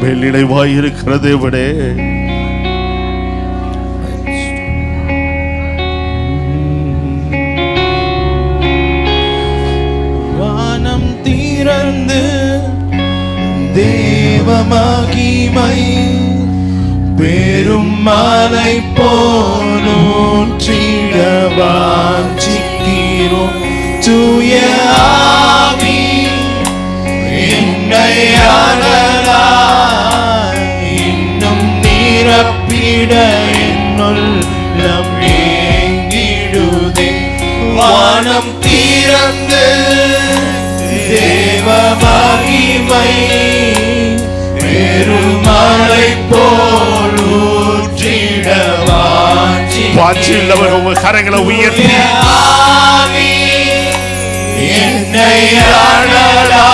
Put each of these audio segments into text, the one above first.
மேல் நினைவாய் இருக்கிறதே விடே. வானம் தீரந்து தேவமாகிமை பெரும் மலை போலூற்றிட வாஞ்சிக்கிறோம் தூய ஆவி நிரப்பிட என்னுள்ளம் ஏங்கிடுதே வானம் திறந்து தேவ மகிமை பெருமழை போலூற்றிட வாஞ்சி. வாஞ்சியுள்ளவர் உங்க கரங்களை உயர்த்தி. என்னை அழலா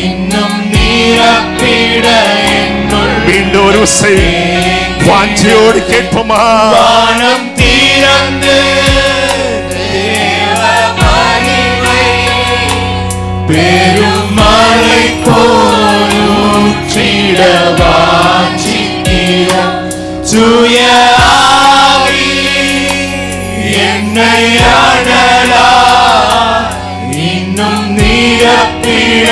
இன்னும் நிரப்பிட மீண்டும் ஒரு விசை வாஞ்சியோடு கேட்போமா? வானம் திறந்து தேவ மகிமை. பெருமழை போலூற்றிட வாஞ்சிக்கிறோம் ஆவி. என்னை அனலா இன்னும் நிரப்பிட.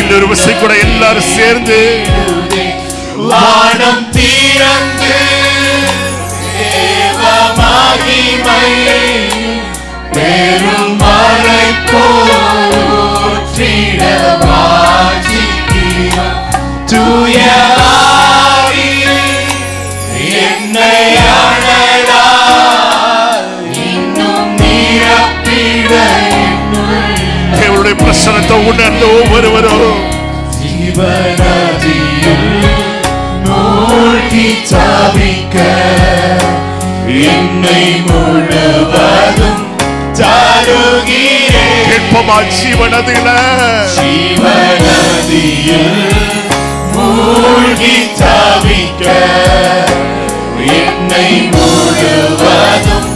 இன்னொரு விசை கூட எல்லாரும் சேர்ந்து வானம் திறந்து தேவ மகிமை பெருமழை போற்றிட வாஞ்சிக்கிறோம். தூய ஆவி என்னை அனலா இன்னும் நிரப்பிட என்னுள் தேவனுடைய பிரசனத்தை உணர்ந்த ஒவ்வொருவரும் ஜீவநதியில் மூழ்கி தவிக்க என்னை முழுவதும் தருகிறேன். கேட்போமா ஜீவனதில ஜீவநதியில் மூழ்கி தவிக்க. என்னை முழுவதும்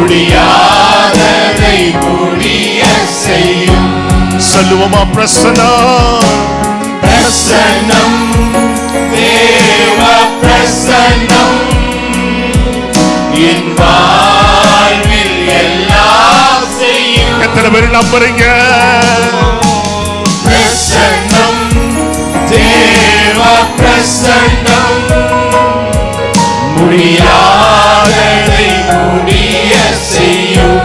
முடியாததை முடிய செய்யும். சொல்லுவோமா பிரசனம் பிரசன்னம் தேவ பிரசன்னம். என் வாழ்வில் எல்லாம் செய்யும். எத்தனை பேர் நம்புறீங்க பிரசன்னம் தேவ பிரசன்னம். முடியாததை முடிய செய்யும்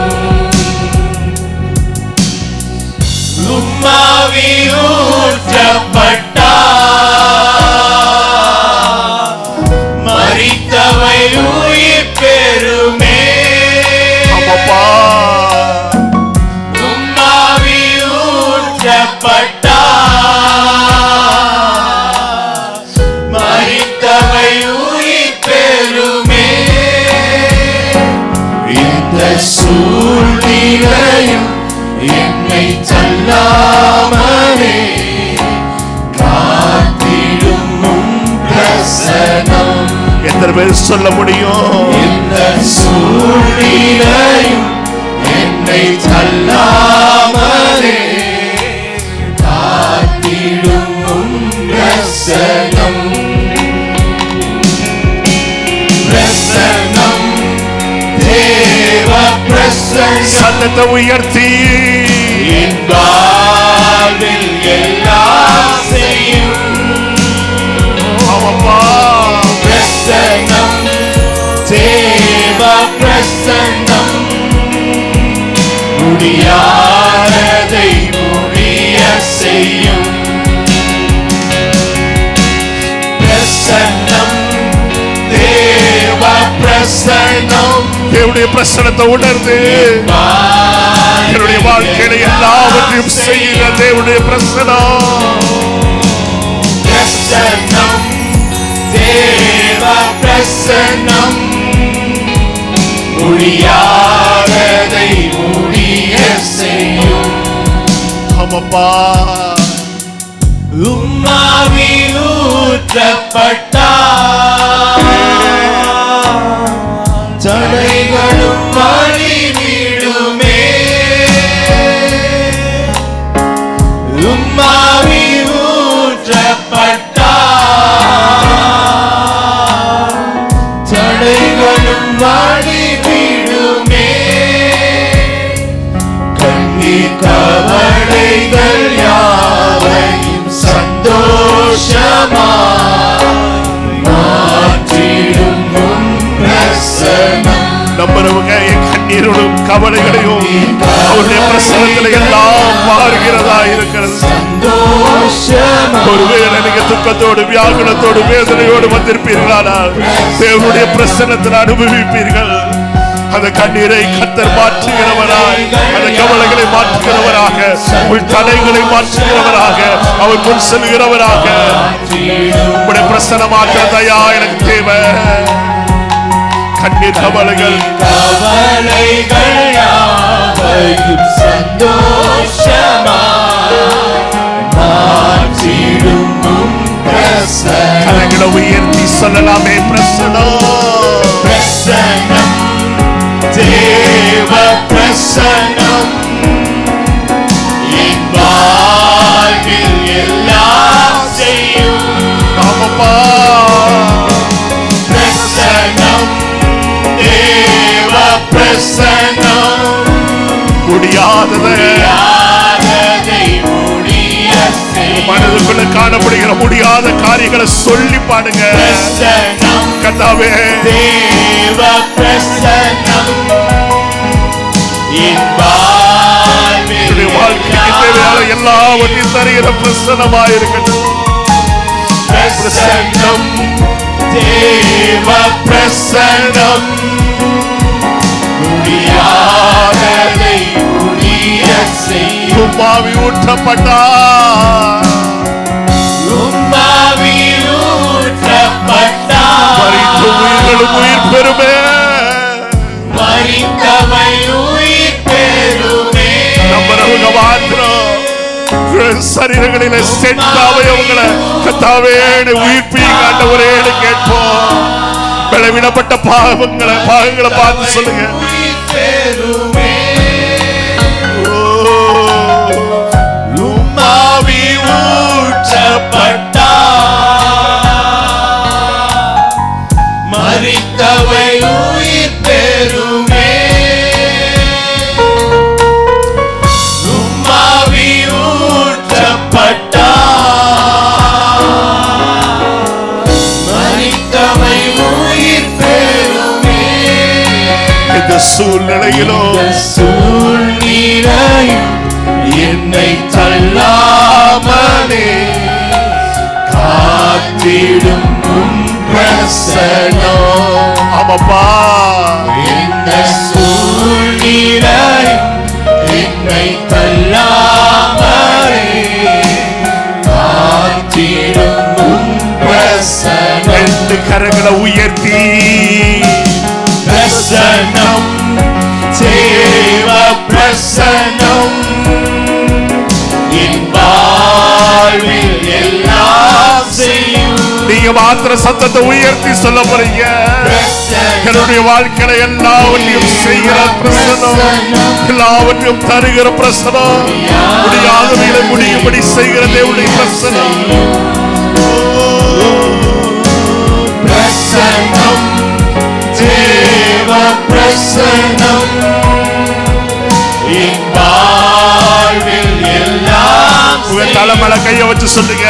உம்மாவி தள்ளாமலே காத்திடும் பிரசனம் எத்தனை பேர் சொல்ல முடியும்? இந்த சூழ்நிலையும் என்னை தள்ளாமலே காத்திடும் பிரசனம் பிரசனம் தேவ பிரசனம் சத்தத்தை உயர்த்தி முடியாததை முடிய செய்யும் பிரசன்னம் தேவ பிரசன்னம் தேவனுடைய பிரசனத்தை உணர்ந்து என்னுடைய வாழ்க்கையில எல்லாவற்றையும் செய்கிற தேவனுடைய பிரசனம். பிரசன்னம் தேவ பிரசன்னம் ஆமாப்பா உம்மாவி ஊற்றப்பட்டா கவலைகளையும் அவருடைய பிரசனத்தில் எல்லாம் மாறுகிறதா இருக்கிறது. ஒருவேளை நீங்க துக்கத்தோடு வியாகுலத்தோடு வேதனையோடு வந்திருப்பீர்களானால் தேவனுடைய பிரசனத்தில் அனுபவிப்பீர்கள். அந்த கண்ணீரை கத்தர் மாற்றுகிறவராய் அந்த கவலைகளை மாற்றுகிறவராக உள் தலைகளை மாற்றுகிறவராக அவர் முன் செல்கிறவராக. உங்களுடைய பிரசன தயா எனக்கு தேவை கண்ணீர் கவலைகள். கரங்களை உயர்த்தி சொல்லலாமே பிரசனம் பிரசன்னம். தேவ பிரசன்னம். என் வாழ்வில் எல்லாம் செய்யும். ஆமாப்பா. பிரசன்னம். தேவ முடியாததை மனதுக்குள்ள காணப்படுகிற முடியாத காரியங்களை சொல்லி பாடுங்க. கத்தாவே தேவ என்னுடைய வாழ்க்கைக்கு தேவையான எல்லாவற்றையும் தருகிற பிரசனமா இருக்கட்டும் பிரசன்னம். தேவ பிரசன்னம். முடியாததை முடிய செய்யும். தும்பாவி ஊற்றப்பட்டா மறித்த உயிர்களும் உயிர் பெறுமே மறித்தவை உயிர் பெறுமே நம்புறவங்க மாத்திரம் சரீரங்களில சென்ற அவயவங்களை கத்தாவே உயிர்ப்பீங்க ஆண்டவரேன்னு கேட்போம். விளவிடப்பட்ட பாவங்களை பாகங்களை பார்த்து சொல்லுங்க. இந்த சூழ்நிலையும் என்னை தள்ளாமலே. காத்திடும் உன் பிரசனம் ஆமாப்பா. இந்த சூழ்நிலையும் என்னை தள்ளாமலே. காத்திடும் பிரசனம் கரங்களை உயர்த்தி. செய்யும். நீங்க மாத்திர சத்தத்தை உயர்த்தி சொல்ல போறீங்க. என்னுடைய வாழ்க்கையில எல்லாவற்றையும் செய்கிற பிரசனம் எல்லாவற்றையும் தருகிற பிரசனம் முடியாதவைகளை முடியும்படி செய்கிற தேவனுடைய பிரசனம் தலைமலை கைய வச்சு சொல்லுங்க.